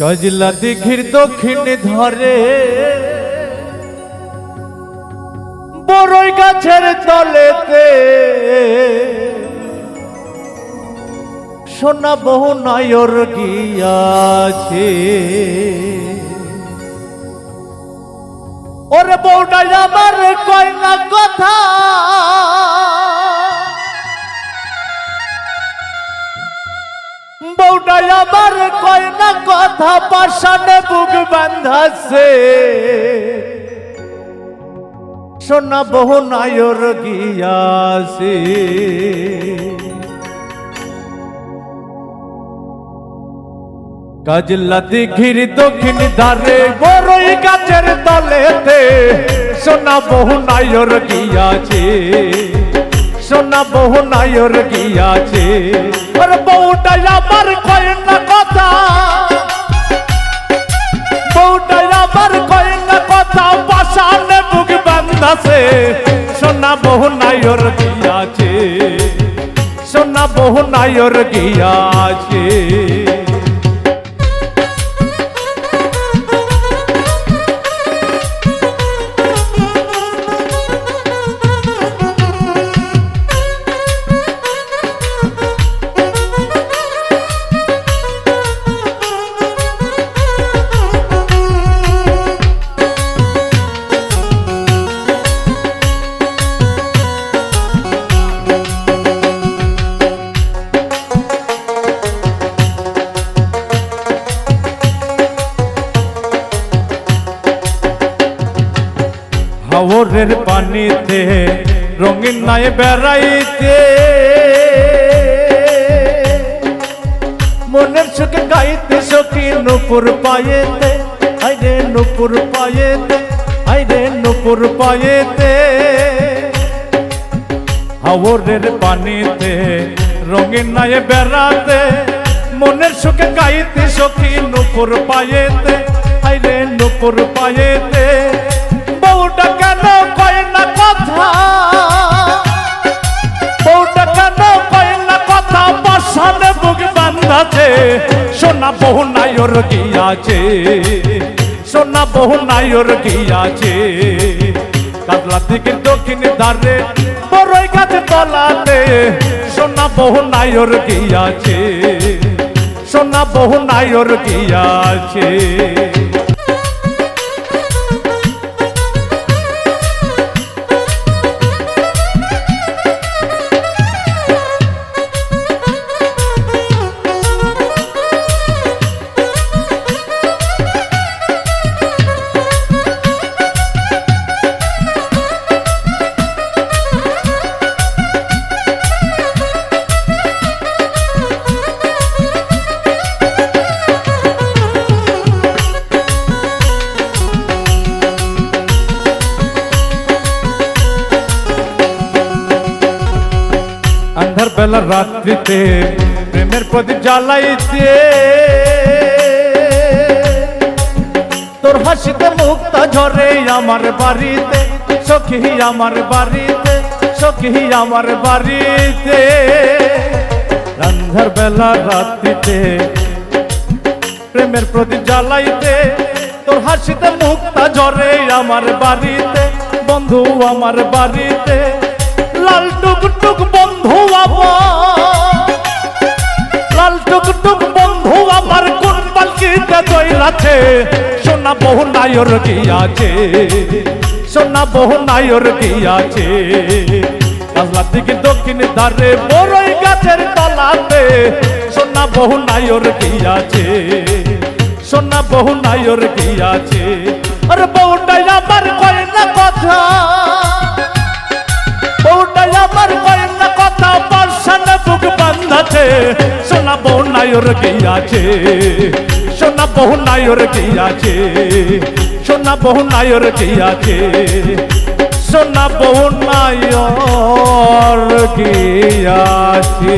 কজলা দিঘির দক্ষিণ ধরে বড়ই গাছের তলেতে। সোনা বহু নয়র গিয়াছে। ওরে বউটা আমার কয় না কথা। আমার কয় না কথা পাশানে বুক বান্ধাছে সোনা বহু নায়র গিয়াছে। কাজলা দিঘির দক্ষিণ ধারে বড়ই গাছের তলেতে সোনা বহু নায়র গিয়াছে। সোনা বহু নায়র গিয়াছে। আর বউটা আমার কয় বহু নায়র গিয়াছে। সোনা বহু নায়র গিয়াছে। হাওরের পানিতে রঙিন নাই বেড়াইতে। মনের সুখে গাইতে সখী নুপুর পায়েতে আইরে নুপুর পায়েতে আইরে নুপুর পায়েতে। হাওরের পানিতে রঙিন নাই বেড়াতে, মনের সুখে গাইতে সখী নুপুর পায়েতে আইরে নুপুর পায়েতে। সোনা বহু নাইর গিয়াছে, সোনা বহু নাইর গিয়াছে। কাতলা দিকে দক্ষিণ ধারে বড়ই গাছে তলাতে সোনা বহু নাইর গিয়াছে, সোনা বহু নাইর গিয়াছে। আন্ধার বেলা রাত্রিতে প্রেমের প্রদীপ জ্বালাইতে তোর হাসিতে মুক্তা ঝরে আমার বাড়িতে, সখী আমার বাড়িতে, সখী আমার বাড়িতে। আন্ধার বেলা রাত্রিতে প্রেমের প্রদীপ জ্বালাইতে, তোর হাসিতে মুক্তা ঝরে আমার বাড়িতে, বন্ধু আমার বাড়িতে। লাল টুক টুক বন্ধু আমার। লাল টুক টুক বন্ধু আমার, কোন পালকিতে দইলাছে সোনা বহু নায়র গিয়াছে সোনা বহু নায়র গিয়াছে কাজলা দিকে দক্ষিণ ধারে বড়ই গাছের তলাতে সোনা বহু নায়র গিয়াছে সোনা বহু নায়র গিয়াছে আরে বউটাই আমার কয় না কথা। বান্ধাছে সোনা বহু নায়র গিয়াছে সোনা বহু নায়র গিয়াছে সোনা বহু নায়র গিয়াছে সোনা বহু নায়র গিয়াছে